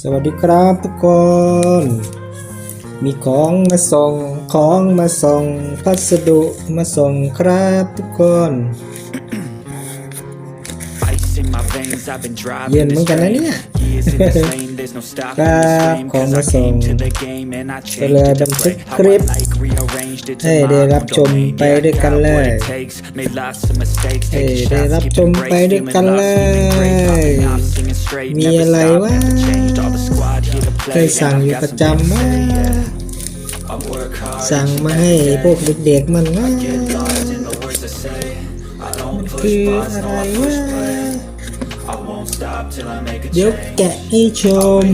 สวัสดีครับทุกคน มีของมาส่ง ของมาส่ง พัสดุมาส่งครับทุกคน Ice in my veins, I've been driving เย็นเหมือน this กันนะ train. เนี่ย Years in this lane, there's no stopping ครับ this flame. ของ Cause มา I ส่ง came to the game and I ก็เลย changed it บัน to ทึก play ค how ลิ I ป like, rearranged it ให้ to ได้ my รับ own ชม domain. ไป Yeah, ด้วยกัน got เล what ย it takes. Made lots of mistakes, ให้ taking ได้ shots, รับ keeping ชมไป breaks, ด้วย feeling กัน lost, เล feeling great. ย Popping out, singing straight, มี never อะไร stop, วะ เคยสั่งอยู่ประจำไหมสั่งมาให้พวกเด็กๆมันนะคืออะไรวะเดี๋ยวแกะให้ชม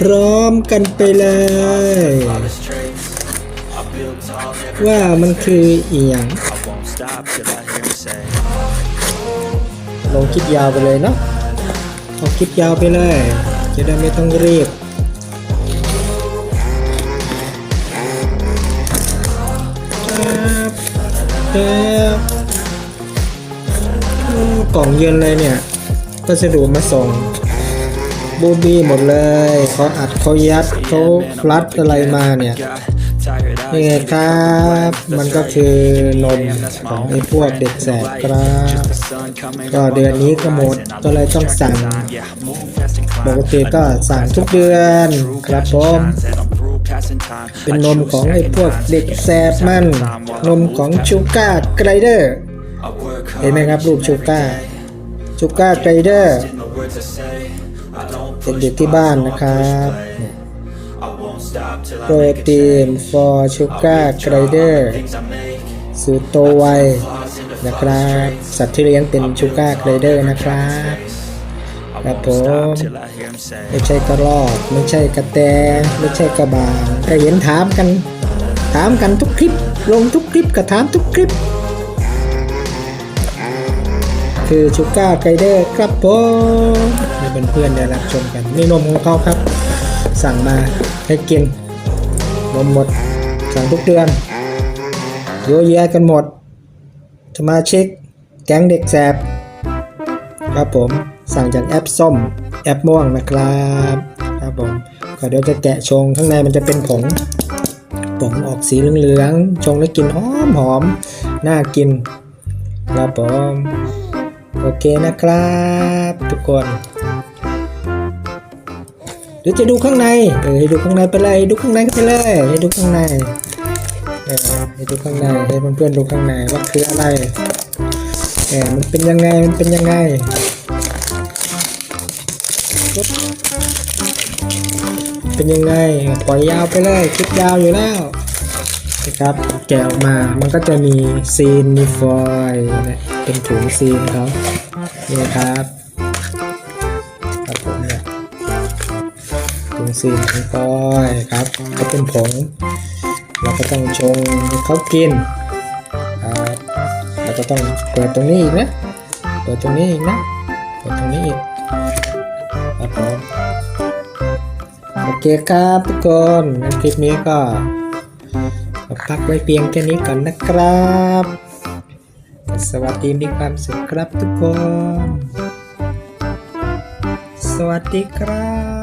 พร้อมกันไปเลย ว่ามันคืออีหยังลงคลิปยาวไปเลยเนาะเอาคลิปยาวไปเลย จะได้ไม่ต้องรีบครับครับกล่องเย็นเลยเนี่ยพัสดุมาส่ง บูบี้หมดเลยเขาอัดเขายัดเขารัดอะไรมาเนี่ยนี่ไงครับ มันก็คือนมของไอ้พวกเด็กแสบครับก็เดือนนี้ก็หมดก็เลยต้องสั่งปกติก็สั่งทุกเดือนครับผมเป็นนมของไอ้พวกเด็กแสบมัน นมของชูก้าไกรเดอร์เห็นไหมครับรูปชูก้าชูก้าไกรเดอร์ เด็กๆที่บ้านนะครับโปรตีน change. for ชูก้ากรเดอร์สูตรโตไวนะครับ สัตว์ที่เลี้ยงเป็นชูก้าไกรเดอร์นะครับครับผมไม่ใช่กระรอกไม่ใช่กระแตไม่ใช่กระบางก็เห็นถามกัน ถามกันทุกคลิป ลงทุกคลิปก็ถามทุกคลิป คือชูก้าไกเดอร์ครับผมให้เพื่อนๆได้รับชมกันนี่นมของเขาครับ สั่งมาให้กินนมหมดสั่งทุกเดือนเยอะแยะกันหมดสมาชิกแก๊งเด็กแสบ ครับผมสั่งจากแอปส้มแอปม่วงนะครับครับผมก็เดี๋ยวจะแกะชงข้างในมันจะเป็นผงผงออกสีเหลืองๆชงแล้วกินหอมหอมน่ากินครับผม โอเคนะครับ ทุกคนเดี๋ยวจะดูข้างในเออให้ดูข้างในไปเลยดูข้างในไปเลยให้ดูข้างในเออให้ดูข้างในให้เพื่อนๆดูข้างในว่าคืออะไรเออมันเป็นยังไงมันเป็นยังไงเป็นยังไงปล่อยยาวไปเลยคลิปยาวอยู่แล้ว นะครับ แกะออกมา มันก็จะมีซีน มีฟอยล์นะเป็นถุงซีนเขานี่ครับครับผมเนี่ยถุงซีนของฟอยล์ครับ ก็เป็นผง เราก็ต้องชงให้เขากินครับเราก็ต้องเปิดตรงนี้อีกนะ เปิดตรงนี้อีกนะ เปิดตรงนี้อีกครับผมโอเคครับทุกคนคลิปนี้ก็ พักไว้เพียงแค่นี้ก่อนนะครับ สวัสดีมีความสุขครับทุกคน สวัสดีครับ